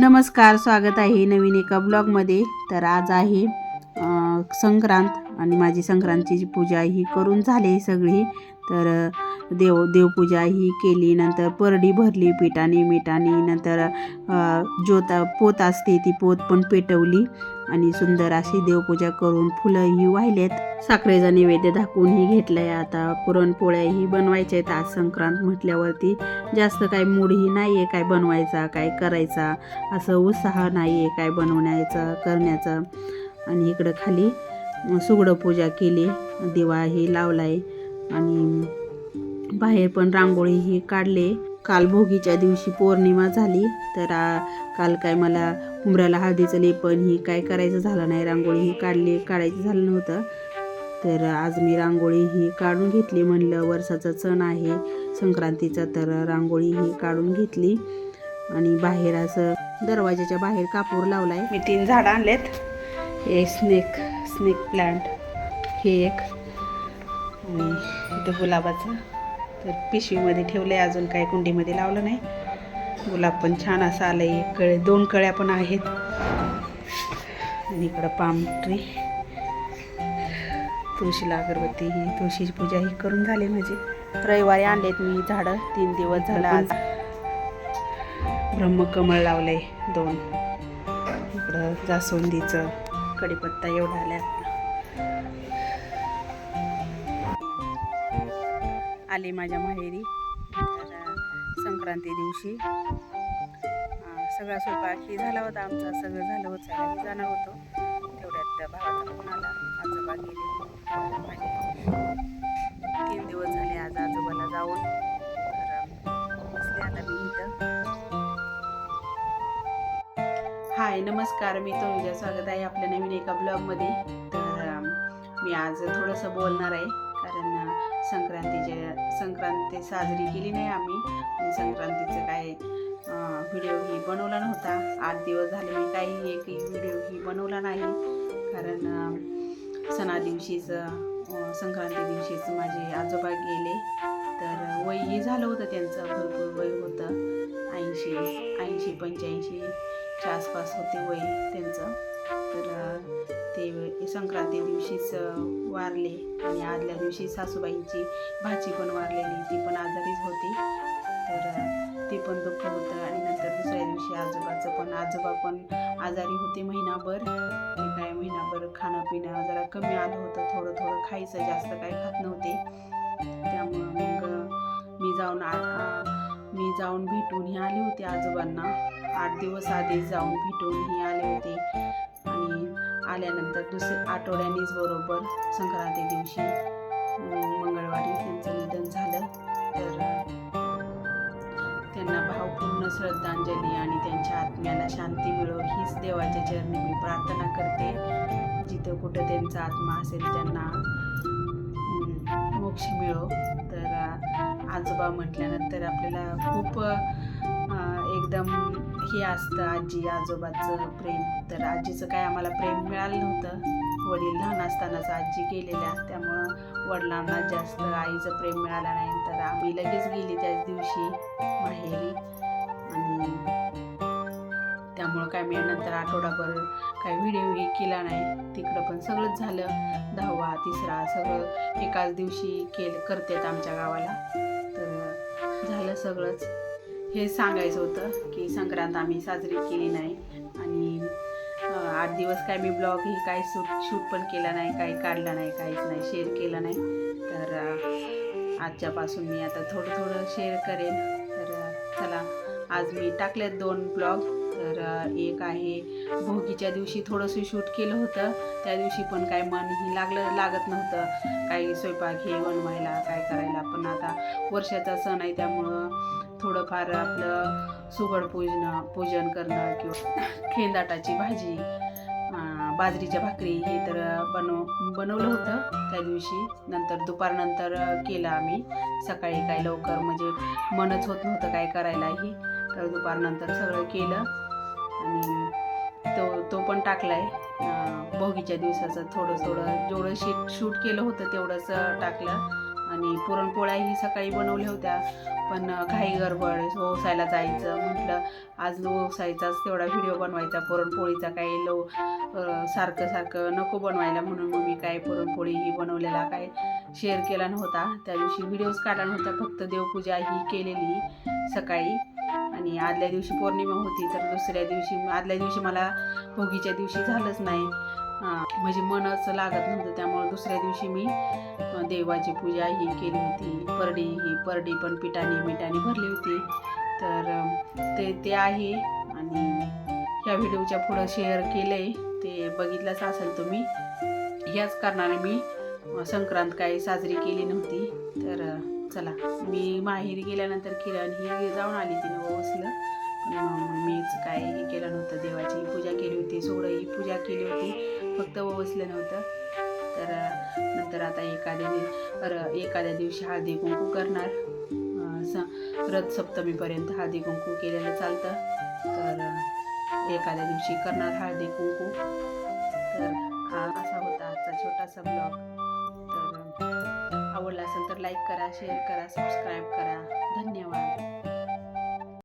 नमस्कार स्वागत आहे नवीन एका ब्लॉगमध्ये. तर आज आहे संक्रांत आणि माझी संक्रांतीची पूजा ही करून झाली सगळी. तर देव देवपूजा ही केली. नंतर परडी भरली पिठाने मिठाने. नंतर जोता पोत असते ती पोत पण पेटवली. आणि सुंदर अशी देवपूजा करून फुलंही वाहिलेत. साखरेचा नैवेद्य दाखवूनही घेतलंय. आता पुरणपोळ्याही बनवायच्या आहेत. आज संक्रांत म्हटल्यावरती जास्त काय मूडही नाही आहे काय बनवायचा काय करायचा. असं उत्साह नाही आहे काय बनवण्याचा करण्याचा. आणि इकडं खाली सुगडं पूजा केली. दिवाही लावलाय. आणि बाहेर पण रांगोळी ही काढले. काल भोगीच्या दिवशी पौर्णिमा झाली तर काल काय मला उमऱ्याला हळदीचं लेपन ही काय करायचं झालं नाही. रांगोळी ही काढली काढायचं झालं नव्हतं. तर आज मी रांगोळी ही काढून घेतली म्हणलं वर्षाचा सण आहे संक्रांतीचा तर रांगोळी ही काढून घेतली. आणि बाहेर असं दरवाजाच्या बाहेर कापूर लावलाय. मी तीन झाडं आणलेत. हे स्नेक स्नेक प्लांट हे एक. आणि इथं गुलाबाचं. तर पिशवीमध्ये ठेवलं आहे अजून काही कुंडीमध्ये लावलं नाही. गुलाब पण छान असं आलं आहे कळे दोन कळ्या पण आहेत. आणि इकडं पाम ट्री तुळशीला अगरबत्ती ही तुळशीची पूजा ही करून झाली माझी. रविवारी आणलेत मी झाडं तीन दिवस झालं आज. ब्रह्मकमळ लावलंय दोन. इकडं जास्वंदीचं कढीपत्ता एवढा आल्या आले माझ्या माहेरी. तर संक्रांती दिवशी सगळा स्वयंपाक ही झाला होता आमचा सगळं झालं होतं जाणार होतो. तेवढ्यात भावाचा फोन आला आजोबा गेले. माझे तीन दिवस झाले आज आजोबाला जाऊन. तर बसले आता मी इथं. हाय नमस्कार. मी तनुजा स्वागत आहे आपल्या नवीन एका ब्लॉगमध्ये. तर मी आज थोडंसं बोलणार आहे. कारण संक्रांतीच्या संक्रांती साजरी केली नाही आम्ही. आणि संक्रांतीचं काय व्हिडिओ ही बनवला नव्हता. आठ दिवस झाले मी काही एक व्हिडिओ ही बनवला नाही. कारण सणा दिवशीच संक्रांती दिवशीच माझे आजोबा गेले. तर वयही झालं होतं त्यांचं. भरपूर वय होतं. ऐंशी ऐंशी पंच्याऐंशी. पंच्याऐंशीच्या आसपास होते वय त्यांचं. तर ते संक्रांती दिवशीच वारले. आणि आदल्या दिवशी सासूबाईंची भाची पण वारलेली. ती पण आजारीच होती. तर ते पण दुःख होतं. आणि नंतर दुसऱ्या दिवशी आजोबाचं पण आजोबा पण आजारी होते महिनाभर. काय महिनाभर खाणं पिणं जरा कमी आलं होतं. थोडं थोडं खायचं. जास्त काही खात नव्हते. त्यामुळं मग मी जाऊन आ- आ- मी जाऊन भेटून ही आली होती आजोबांना. आठ दिवस आधी जाऊन भेटूनही आले होते. आणि आल्यानंतर दुसऱ्या आठवड्यानेच बरोबर संक्रांती दिवशी मंगळवारी त्यांचं निधन झालं. तर त्यांना भावपूर्ण श्रद्धांजली आणि त्यांच्या आत्म्याला शांती मिळो. हीच देवाच्या चरणी मी प्रार्थना करते. जिथं कुठं त्यांचा आत्मा असेल त्यांना मोक्ष मिळो. तर आजोबा म्हटल्यानंतर आपल्याला खूप एकदम हे असतं आजी आजोबाचं प्रेम. तर आजीचं काय आम्हाला प्रेम मिळालं नव्हतं. वडील लहान असतानाच आजी गेलेल्या. त्यामुळं वडिलांना जास्त आईचं प्रेम मिळालं नाही. तर आम्ही लगेच गेली त्याच दिवशी माहेरी. आणि त्यामुळं काय मी नंतर आठवडाभर काय व्हिडिओ केला नाही. तिकडं पण सगळंच झालं. दहावा तिसरा सगळं एकाच दिवशी केल करतात आमच्या गावाला. तर झालं सगळंच. हे सांगायचं होतं की संक्रांत आम्ही साजरी केली नाही. आणि आठ दिवस काय मी ब्लॉग ही काय शूट शूट पण केला नाही काही काढला नाही काहीच नाही शेअर केलं नाही. तर आजच्यापासून मी आता थोडं थोडं शेअर करेन. तर चला आज मी टाकलेत दोन ब्लॉग. तर एक आहे भोगीच्या दिवशी थोडंसं शूट केलं होतं. त्या दिवशी पण काय मनही लागलं लागत नव्हतं. काही स्वयंपाक हे बनवायला काय करायला. पण आता वर्षाचा सण आहे त्यामुळं थोडंफार आपलं सुगड पूजन पूजन करणं किंवा खेंदाटाची भाजी बाजरीच्या भाकरी हे तर बनव बनवलं होतं त्या दिवशी. नंतर दुपारनंतर केलं आम्ही. सकाळी काय लवकर म्हणजे मनच होत नव्हतं काय करायलाही. तर दुपारनंतर सगळं केलं. आणि तो तो पण टाकलाय. अं, भोगीच्या दिवसाचं थोडं थोडं जेवढं शीट शूट केलं होतं तेवढंच टाकलं. आणि पुरणपोळ्याही सकाळी बनवल्या होत्या. पण काही गडबड ओसायला जायचं म्हटलं. आज ओसायचाच तेवढा व्हिडिओ बनवायचा. पुरणपोळीचा काही लो सारखं सारखं नको बनवायला म्हणून मग मी काय पुरणपोळीही बनवलेला काय शेअर केला नव्हता. त्या दिवशी व्हिडिओज काढला नव्हता. फक्त देवपूजा ही केलेली सकाळी. आणि आदल्या दिवशी पौर्णिमा होती तर दुसऱ्या दिवशी आदल्या दिवशी मला भोगीच्या दिवशी झालंच नाही. म्हणजे मनच लागत नव्हतं त्यामुळे दुसऱ्या दिवशी मी देवाची पूजा ही केली होती. परडी ही परडी पण पिठाने मिठाने भरली होती. तर ते ते आहे. आणि ह्या व्हिडिओच्या पुढं शेअर केलं आहे ते बघितलंच असेल तुम्ही ह्याच कारणाने मी संक्रांत काही साजरी केली नव्हती. तर चला मी माहेरी गेल्यानंतर किरण ही जाऊन आली तिनं ओसलं पण मीच काय हे केलं नव्हतं देवाची पूजा केली होती सोडं ही पूजा केली होती फक्त ओसलं नव्हतं. तर नंतर आता एखाद्या दिवशी एखाद्या दिवशी हळदी कुंकू करणार. स रथ सप्तमीपर्यंत हळदी कुंकू केलेलं चालतं. तर एखाद्या दिवशी करणार हळदी कुंकू. तर हा असा होता आजचा छोटासा ब्लॉग. आवडला असेल तर लाईक करा शेअर करा सबस्क्राईब करा. धन्यवाद.